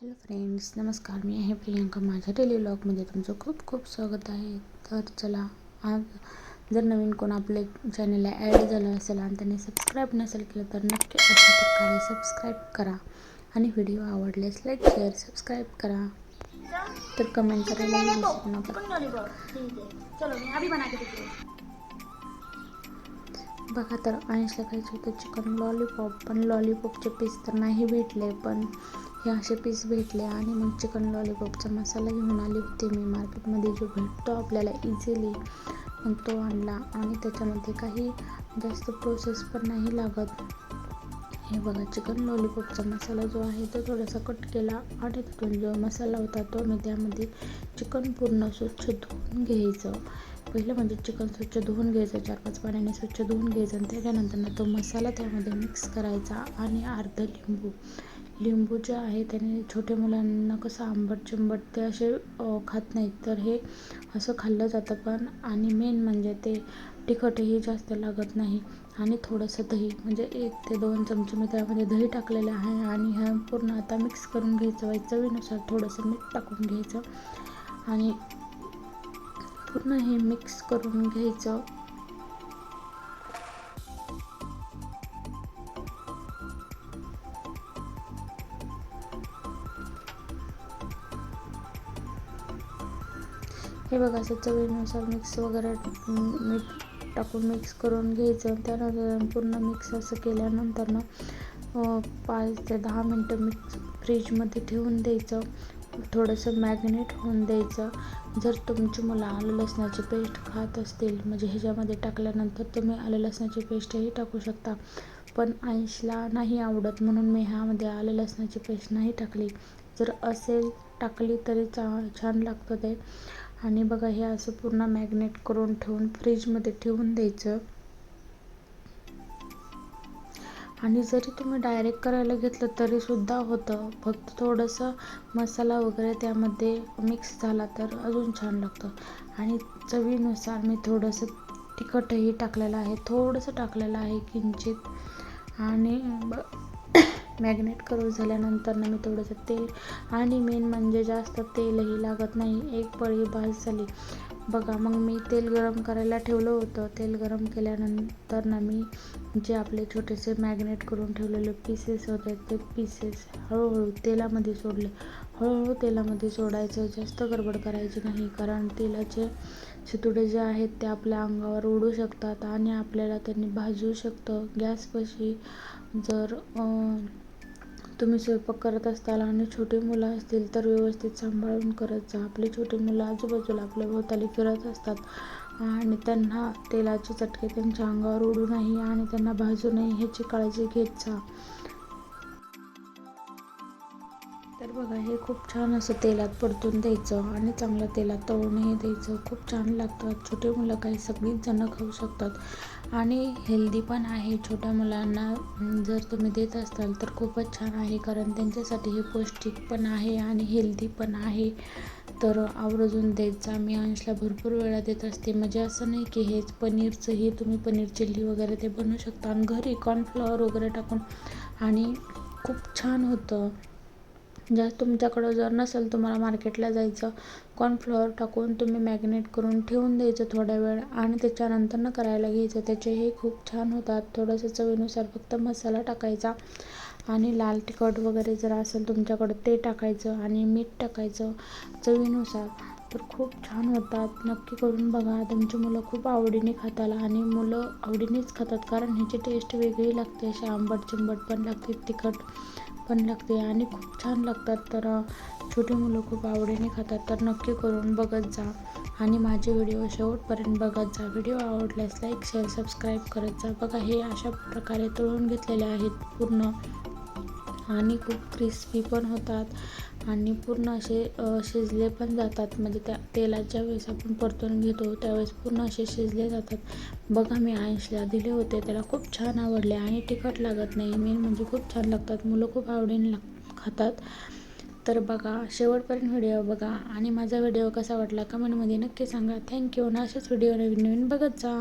Hello friends नमस्कार मी आहे प्रियंका माझ्या डेली व्लॉगमध्ये तुमचं खूप खूप स्वागत आहे तर चला आज जर नवीन कोण आपले चॅनलला ॲड झालं असेल आणि त्यांनी सबस्क्राईब नसेल केलं तर नक्की अशा प्रकारे सबस्क्राईब करा आणि व्हिडिओ आवडल्यास लाईक शेअर सबस्क्राईब करा तर कमेंट करायला बघा तर अंशला खायचं होतं चिकन लॉलीपॉप पण लॉलीपॉपचे पीस तर नाही भेटले पण हे असे पीस भेटले आणि मग चिकन लॉलीपॉपचा मसाला घेऊन आली होती मी मार्केटमध्ये जो भेटतो आपल्याला इझिली मग तो आणला आणि त्याच्यामध्ये काही जास्त प्रोसेस पण नाही लागत. हे बघा चिकन लॉलीपॉपचा मसाला जो आहे तो थोडासा कट केला आणि तिथून जो मसाला होता तो मी त्यामध्ये चिकन पूर्ण स्वच्छ धुवून घ्यायचं. पहिलं म्हणजे चिकन स्वच्छ धुवून घ्यायचं चार पाच पाण्याने स्वच्छ धुवून घ्यायचं आणि त्याच्यानंतर तो मसाला त्यामध्ये मिक्स करायचा आणि अर्धं लिंबू. लिंबू जे आहे त्याने छोट्या मुलांना कसं आंबट चिंबट ते असे खात नाहीत. तर हे असं खाल्लं जातं पण आणि मेन म्हणजे ते तिखटही जास्त लागत नाही आणि थोडंसं दही. म्हणजे एक ते दोन चमचे मी त्यामध्ये दही टाकलेलं आहे आणि हे पूर्ण आता मिक्स करून घ्यायचं. चवीनुसार थोडंसं मीठ टाकून घ्यायचं आणि पूर्ण हे मिक्स करून घ्यायचं. हे बघा असं चवीनुसार मिक्स वगैरे मीठ टाकून मिक्स करून घ्यायचं. त्यानंतर पूर्ण मिक्स असं केल्यानंतर ना पाच ते दहा मिनटं मिक्स फ्रीजमध्ये ठेवून द्यायचं. थोडंसं मॅग्नेट होऊन द्यायचं. जर तुमची मुलं आलं लसणाची पेस्ट खात असतील म्हणजे ह्याच्यामध्ये टाकल्यानंतर तुम्ही आलं लसणाची पेस्टही टाकू शकता. पण आईशला नाही आवडत म्हणून मी ह्यामध्ये आलं लसणाची पेस्ट नाही टाकली. जर असेल टाकली तरी चा छान लागतं ते. आणि बघा हे असं पूर्ण मॅग्नेट करून ठेवून फ्रीजमध्ये ठेवून द्यायचं. आणि जरी तुम्ही डायरेक्ट करायला घेतलं तरीसुद्धा होतं. फक्त थोडंसं मसाला वगैरे त्यामध्ये मिक्स झाला तर अजून छान लागतं. आणि चवीनुसार मी थोडंसं तिखटही टाकलेलं आहे. थोडंसं टाकलेलं आहे किंचित. आणि मॅग्नेट करून झाल्यानंतर मी थोडंसं तेल आणि मेन म्हणजे जास्त तेलही लागत नाही. एक पळी भाज झाली बघा मग मी तेल गरम करायला ठेवलं होतं. तेल गरम केल्यानंतर ना मी जे आपले छोटेसे मॅग्नेट करून ठेवलेले पीसेस होते ते पीसेस हळूहळू तेलामध्ये सोडले. हळूहळू तेलामध्ये सोडायचं जास्त गडबड करायची नाही कारण तेलाचे चितुडे जे आहेत ते आपल्या अंगावर उडू शकतात आणि आपल्याला त्यांनी भाजू शकतं. गॅसपाशी जर तुम्ही स्वयंपाक करत असताल आणि छोटी मुलं असतील तर व्यवस्थित सांभाळून करत जा. आपली छोटी मुलं आजूबाजूला आपल्या भोवताली फिरत असतात आणि त्यांना तेलाचे चटके त्यांच्या अंगावर उडू नये आणि त्यांना भाजू नये ह्याची काळजी घेत जा. तर बघा हे खूप छान असं तेलात परतून द्यायचं आणि चांगलं तेलात तळूनही द्यायचं. खूप छान लागतात. छोटे मुलं काही सगळीच जणं खाऊ शकतात. आणि हेल्दी पण आहे छोट्या मुलांना. जर तुम्ही देत असाल तर खूपच छान आहे. कारण त्यांच्यासाठी हे पौष्टिक पण आहे आणि हेल्दी पण आहे. तर आवर्जून देत जा मी अंशला भरपूर वेळा देत असते. म्हणजे असं नाही की हेच पनीरचंही तुम्ही पनीर चिल्ली वगैरे ते बनवू शकता. आणि घरी कॉर्नफ्लॉवर वगैरे टाकून आणि खूप छान होतं. जर तुमच्याकडं जर नसेल तुम्हाला मार्केटला जायचं कॉर्नफ्लॉवर टाकून तुम्ही मॅग्नेट करून ठेवून द्यायचं थोड्या वेळ आणि त्याच्यानंतर न करायला घ्यायचं. त्याचेही खूप छान होतात. थोडंसं चवीनुसार फक्त मसाला टाकायचा आणि लाल तिखट वगैरे जर असेल तुमच्याकडं ते टाकायचं आणि मीठ टाकायचं चवीनुसार. तर खूप छान होतात. नक्की करून बघा. तुमची मुलं खूप आवडीने खाताला आणि मुलं आवडीनेच खातात कारण ह्याची टेस्ट वेगळी लागते. अशी आंबट चिंबट पण लागते. तिखट पण लागते आणि खूप छान लागतात. तर छोटी मुलं खूप आवडीने खातात. तर नक्की करून बघत जा आणि माझे व्हिडिओ शेवटपर्यंत बघत जा. व्हिडिओ आवडल्यास लाईक शेअर सबस्क्राईब करत जा. बघा हे अशा प्रकारे तळून घेतलेले आहेत पूर्ण. आणि खूप क्रिस्पी पण होतात. आणि पूर्ण असे शिजले पण जातात. म्हणजे त्या तेलाच्या वेळेस आपण परतून घेतो त्यावेळेस पूर्ण असे शिजले जातात. बघा मी आयुषला दिले होते. त्याला खूप छान आवडले आणि तिखट लागत नाही. मेन म्हणजे खूप छान लागतात. मुलं खूप आवडीने लाग खातात. तर बघा शेवटपर्यंत व्हिडिओ बघा. आणि माझा व्हिडिओ कसा वाटला कमेंटमध्ये नक्की सांगा. थँक्यू. आणि असेच व्हिडिओ नवीन नवीन बघत जा.